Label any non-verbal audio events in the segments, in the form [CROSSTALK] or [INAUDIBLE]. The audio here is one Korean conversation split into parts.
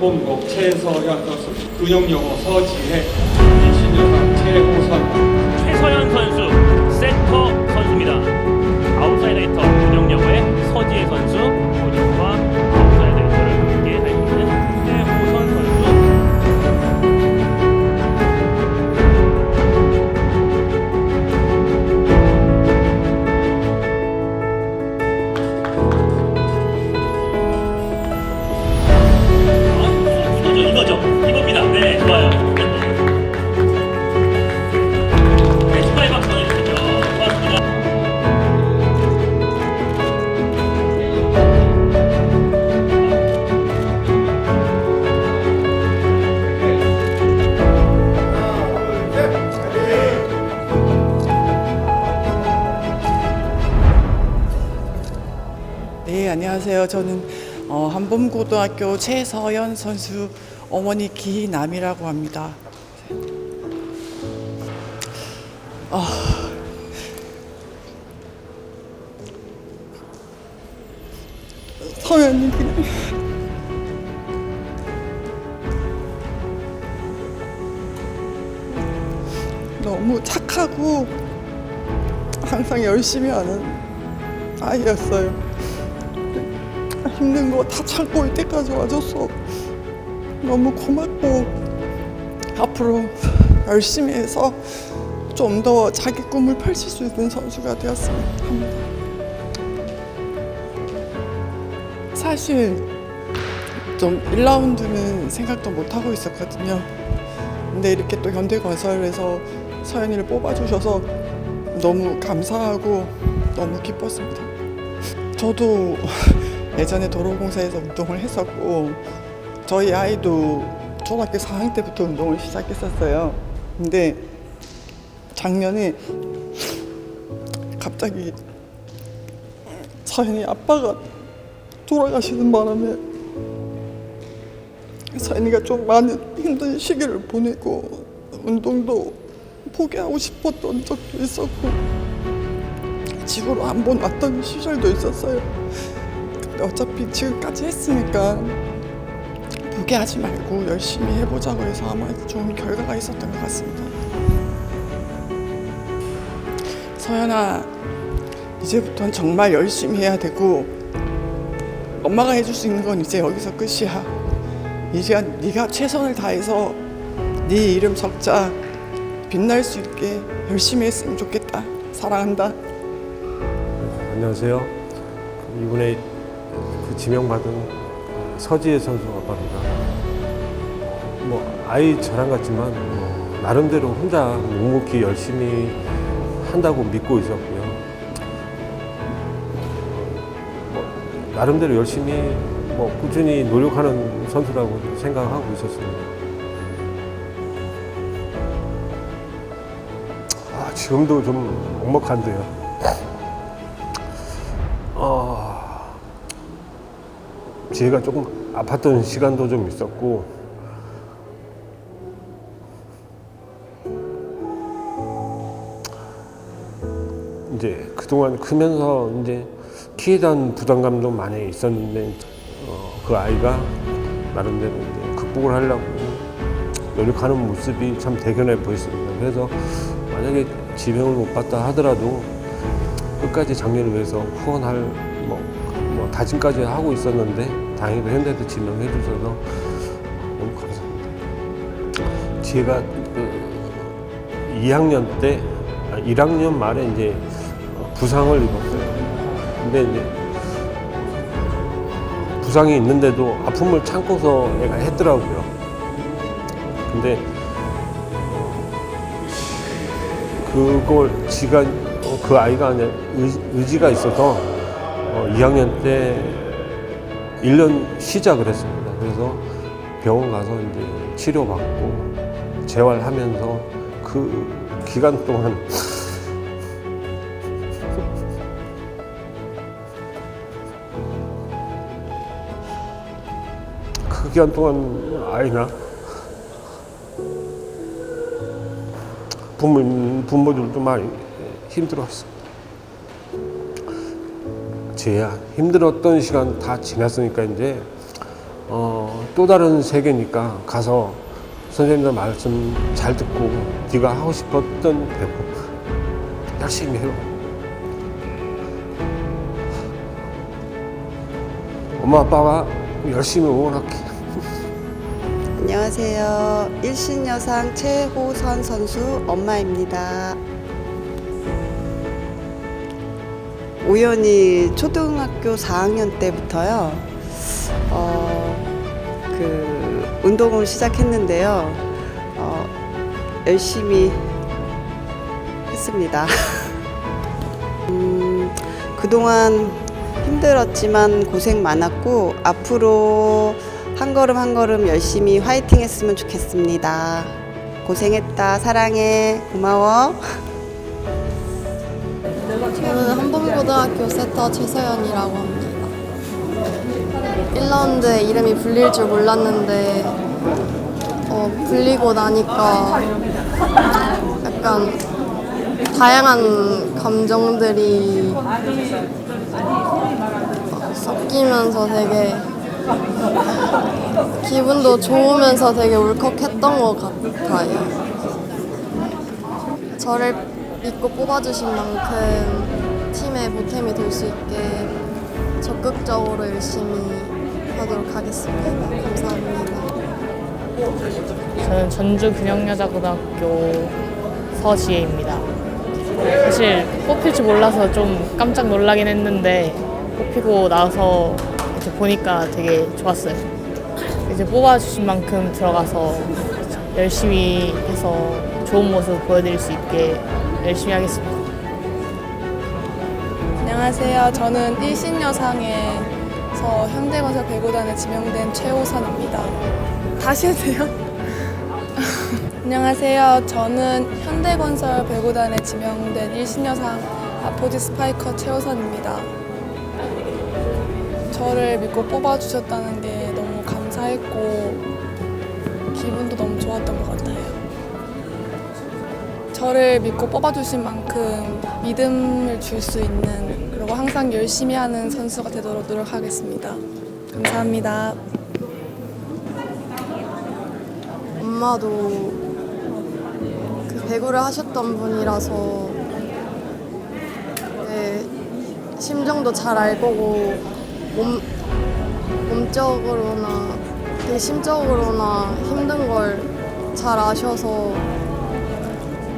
한범국 최서현 선수 근육영어 서지혜 신여상 최호선 안녕하세요. 저는 어, 한범고등학교 최서연 선수 어머니 기남이라고 합니다. 아, 서연이 그냥 너무 착하고 항상 열심히 하는 아이였어요. 힘든 거 다 참고 이때까지 와줘서 너무 고맙고 앞으로 열심히 해서 좀 더 자기 꿈을 펼칠 수 있는 선수가 되었으면 합니다. 사실 좀 1라운드는 생각도 못 하고 있었거든요. 근데 이렇게 또 현대건설에서 서연이를 뽑아주셔서 너무 감사하고 너무 기뻤습니다. 저도 예전에 도로공사에서 운동을 했었고 저희 아이도 초등학교 4학년 때부터 운동을 시작했었어요. 근데 작년에 갑자기 서연이 아빠가 돌아가시는 바람에 서연이가 좀 많은 힘든 시기를 보내고 운동도 포기하고 싶었던 적도 있었고 집으로 한번 왔던 시절도 있었어요. 어차피 지금까지 했으니까 포기하지 말고 열심히 해보자고 해서 아마 좋은 결과가 있었던 것 같습니다. 서연아, 이제부터는 정말 열심히 해야 되고 엄마가 해줄 수 있는 건 이제 여기서 끝이야. 이제 네가 최선을 다해서 네 이름 석자 빛날 수 있게 열심히 했으면 좋겠다. 사랑한다. 안녕하세요. 이번에 그 지명받은 서지혜 선수 아빠입니다. 뭐 아이 자랑 같지만 뭐 나름대로 혼자 묵묵히 열심히 한다고 믿고 있었고요. 뭐 나름대로 열심히 뭐 꾸준히 노력하는 선수라고 생각하고 있었습니다. 아, 지금도 좀 먹먹한데요. 지혜가 조금 아팠던 시간도 좀 있었고 이제 그동안 크면서 이제 키에 대한 부담감도 많이 있었는데 어, 그 아이가 나름대로 이제 극복을 하려고 노력하는 모습이 참 대견해 보였습니다. 그래서 만약에 지명을 못 받다 하더라도 끝까지 장년을 위해서 후원할 뭐, 뭐 다짐까지 하고 있었는데 다행히도 현대도 지명해 주셔서 너무 감사합니다. 제가 그 2학년 때, 아, 1학년 말에 이제 어, 부상을 입었어요. 근데 이제 부상이 있는데도 아픔을 참고서 애가 했더라고요. 근데 그걸 지가 어, 그 아이가 이제 의, 지가 있어서 어, 2학년 때 1년 시작을 했습니다. 그래서 병원 가서 이제 치료받고 재활하면서 그 기간 동안 [LAUGHS] 그 기간 동안 아이나 부모, 부모들도 많이 힘들어했습니다. 제야 힘들었던 시간 다 지났으니까 이제 어, 또 다른 세계니까 가서 선생님들 말씀 잘 듣고 네가 하고 싶었던 배구 열심히 해요. 엄마 아빠가 열심히 응원할게. 안녕하세요. 일신여상 최호선 선수 엄마입니다. 우연히 초등학교 4학년 때부터요, 어, 그, 운동을 시작했는데요, 어, 열심히 했습니다. [LAUGHS] 음, 그동안 힘들었지만 고생 많았고, 앞으로 한 걸음 한 걸음 열심히 화이팅 했으면 좋겠습니다. 고생했다. 사랑해. 고마워. [LAUGHS] 저는 한범고등학교 세터 최서연이라고 합니다. 1라운드에 이름이 불릴 줄 몰랐는데 어, 불리고 나니까 약간 다양한 감정들이 어, 섞이면서 되게 기분도 좋으면서 되게 울컥했던 것 같아요. 저를 믿고 뽑아주신 만큼 팀의 보탬이 될 수 있게 적극적으로 열심히 하도록 하겠습니다. 감사합니다. 저는 전주 균형여자고등학교 서지혜입니다. 사실 뽑힐 줄 몰라서 좀 깜짝 놀라긴 했는데 뽑히고 나서 이제 보니까 되게 좋았어요. 이제 뽑아주신 만큼 들어가서 열심히 해서 좋은 모습 보여드릴 수 있게 열심히 하겠습니다. 안녕하세요. 저는 일신여상에서 현대건설 배구단에 지명된 최호선입니다. 다시 해도 돼요? [LAUGHS] 안녕하세요. 저는 현대건설 배구단에 지명된 일신여상 아포지 스파이커 최호선입니다. 저를 믿고 뽑아주셨다는 게 너무 감사했고 기분도 너무 좋았던 것 같아요. 저를 믿고 뽑아주신 만큼 믿음을 줄 수 있는 그리고 항상 열심히 하는 선수가 되도록 노력하겠습니다. 감사합니다. 엄마도 그 배구를 하셨던 분이라서 네, 심정도 잘알 거고 몸, 몸적으로나 되게 심적으로나 힘든 걸 잘 아셔서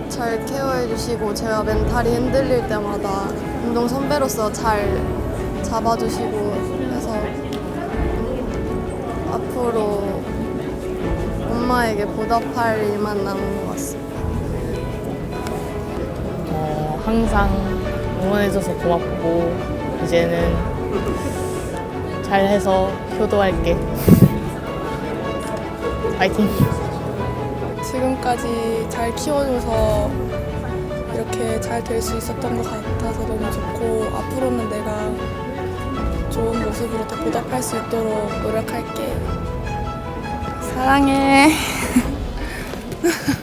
잘 케어해 주시고 제가 멘탈이 흔들릴 때마다 운동 선배로서 잘 잡아주시고 해서 앞으로 엄마에게 보답할 일만 남은 것 같습니다. 어, 항상 응원해줘서 고맙고 이제는 잘해서 효도할게. 파이팅! 지금까지 잘 키워줘서 이렇게 잘 될 수 있었던 것 같아서 너무 좋고 앞으로는 내가 좋은 모습으로 더 보답할 수 있도록 노력할게. 사랑해. [LAUGHS]